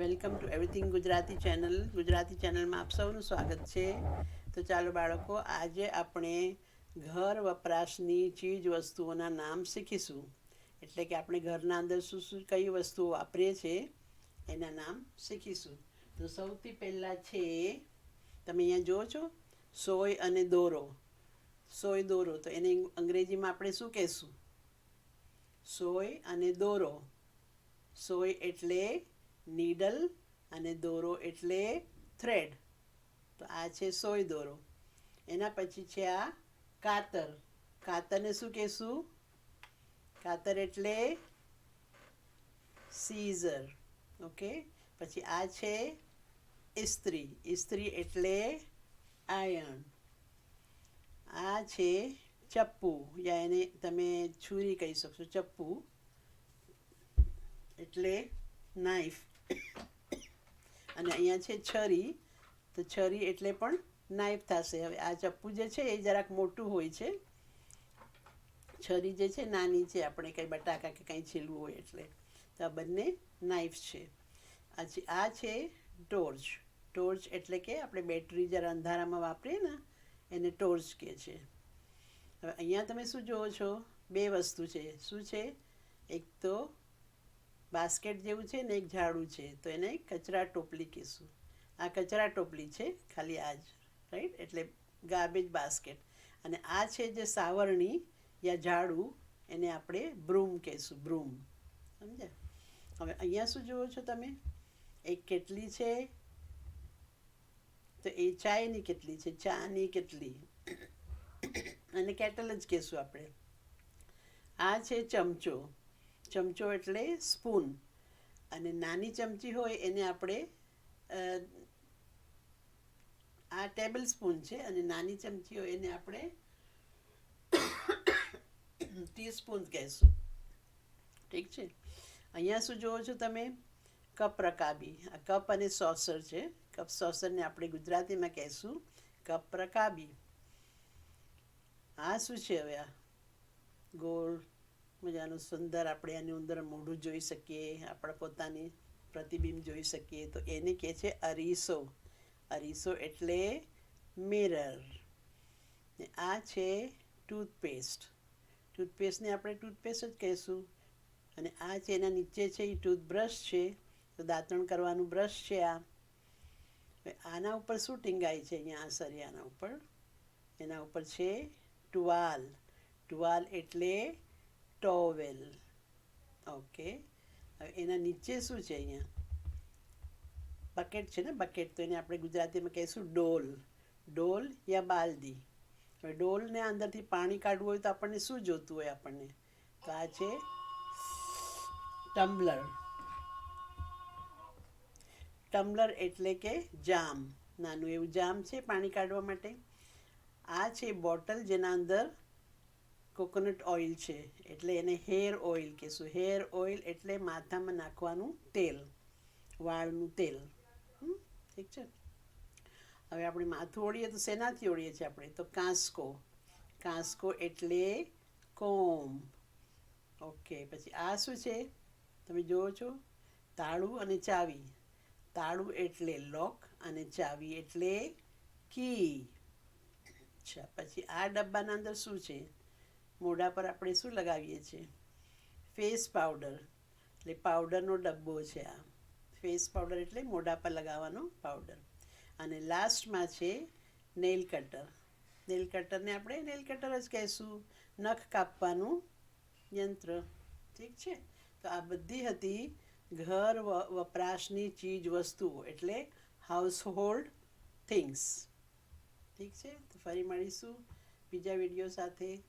Welcome to everything Gujarati channel. Gujarati ચેનલમાં આપ સૌનું સ્વાગત છે. તો ચાલો બાળકો, આજે આપણે ઘર વપરાશની ચીજ વસ્તુઓના નામ શીખીશું. એટલે કે આપણે ઘરના અંદર શું શું કઈ વસ્તુઓ વાપરીએ છીએ એના નામ શીખીશું. તો સૌથી પહેલાં છે, તમે અહીંયા જુઓ છો, સોય અને દોરો. સોય, દોરો. તો એને અંગ્રેજીમાં આપણે શું કહેશું? સોય અને દોરો. સોય એટલે નીડલ અને દોરો એટલે થ્રેડ તો આ છે સોય દોરો. એના પછી છે આ કાતર. કાતરને શું કહેશું? કાતર એટલે સીઝર ઓકે પછી આ છે ઇસ્ત્રી. ઇસ્ત્રી એટલે આયર્ન આ છે ચપ્પુ. યા એને તમે છુરી કહી શકશો. ચપ્પુ એટલે નાઈફ અને અહીંયા છે છરી. તો છરી એટલે પણ નાઈફ થશે. હવે આ ચપ્પુ જે છે એ જરાક મોટું હોય છે. છરી જે છે નાની છે. આપણે કંઈ બટાકા કે કંઈ છીલવું હોય એટલે. તો આ બંને નાઈફ છે. પછી આ છે ટોર્ચ ટોર્ચ એટલે કે આપણે બેટરી જ્યારે અંધારામાં વાપરીએ ને, એને ટોર્ચ કહે છે. હવે અહીંયા તમે શું જુઓ છો? બે વસ્તુ છે. શું છે? એક તો બાસ્કેટ જેવું છે ને એક ઝાડું છે, તો એને કચરા ટોપલી કહીશું આ કચરા ટોપલી છે ખાલી આ જ રાઈટ એટલે ગાર્બેજ બાસ્કેટ. અને આ છે જે સાવરણી યા ઝાડું, એને આપણે બ્રૂમ કહીશું, બ્રૂમ. સમજ્યા? હવે અહીંયા શું જુઓ છો તમે? એક કેટલી છે? તો એ ચાયની કેટલી છે? ચાની કેટલી? અને કેટલ જ કહેશું આપણે. આ છે ચમચો. ચમચો એટલે સ્પૂન. અને નાની ચમચી હોય એને આપણે આ ટેબલ સ્પૂન છે અને નાની ચમચી હોય એને આપણે ટીસ્પૂન કહેશું. ઠીક છે? અહીંયા શું જુઓ છો તમે? કપ રકાબી. આ કપ અને સોસર છે. કપ સોસરને આપણે ગુજરાતીમાં કહેશું કપ રકાબી. આ શું છે હવે આ? ગોળ મજાનું સુંદર આપણે આની અંદર મોઢું જોઈ શકીએ, આપણે પોતાની પ્રતિબિંબ જોઈ શકીએ. તો એને કહે છે અરીસો. અરીસો એટલે મિરર આ છે ટૂથપેસ્ટ ટૂથપેસ્ટને આપણે ટૂથપેસ્ટ જ કહીશું. અને આ છે એના નીચે છે એ ટૂથબ્રશ છે. તો દાંતણ કરવાનું બ્રશ છે આ. આના ઉપર શું ટીંગાય છે અહીંયા? આ સરિયાના ઉપર. એના ઉપર છે ટુવાલ. ટુવાલ એટલે ટોવેલ ઓકે હવે એના નીચે શું છે અહીંયા? બકેટ છે ને? બકેટ તો એને આપણે ગુજરાતીમાં કહીશું ડોલ. ડોલ યા બાલદી. હવે ડોલને અંદરથી પાણી કાઢવું હોય તો આપણને શું જોતું હોય આપણને? તો આ છે ટમ્બલર ટમ્બલર એટલે કે જામ. નાનું એવું જામ છે પાણી કાઢવા માટે. આ છે બોટલ જેના અંદર કોકોનટ ઓઇલ છે, એટલે એને હેર ઓઇલ કહેશું. હેર ઓઇલ એટલે માથામાં નાખવાનું તેલ, વાળનું તેલ. ઠીક છે? હવે આપણે માથું ઓળીએ તો શેનાથી ઓળીએ છીએ આપણે? તો કાંસકો. કાંસકો એટલે કોમ ઓકે, પછી આ શું છે? તમે જુઓ છો? તાળું અને ચાવી. તાળું એટલે લોક અને ચાવી એટલે કી. અચ્છા, પછી આ ડબ્બાના અંદર શું છે? મોઢા પર આપણે શું લગાવીએ છીએ? Face powder. એટલે પાવડરનો ડબ્બો છે આ. ફેસ પાવડર એટલે મોઢા પર લગાવવાનો પાવડર. અને લાસ્ટમાં છે નેલ કટર. નેલ કટરને આપણે નેલ કટર જ કહીશું. નખ કાપવાનું યંત્ર. ઠીક છે? તો આ બધી હતી ઘર વપરાશની ચીજ વસ્તુઓ એટલે હાઉસહોલ્ડ થિંગ્સ ઠીક છે? તો ફરી મળીશું બીજા વીડિયો સાથે.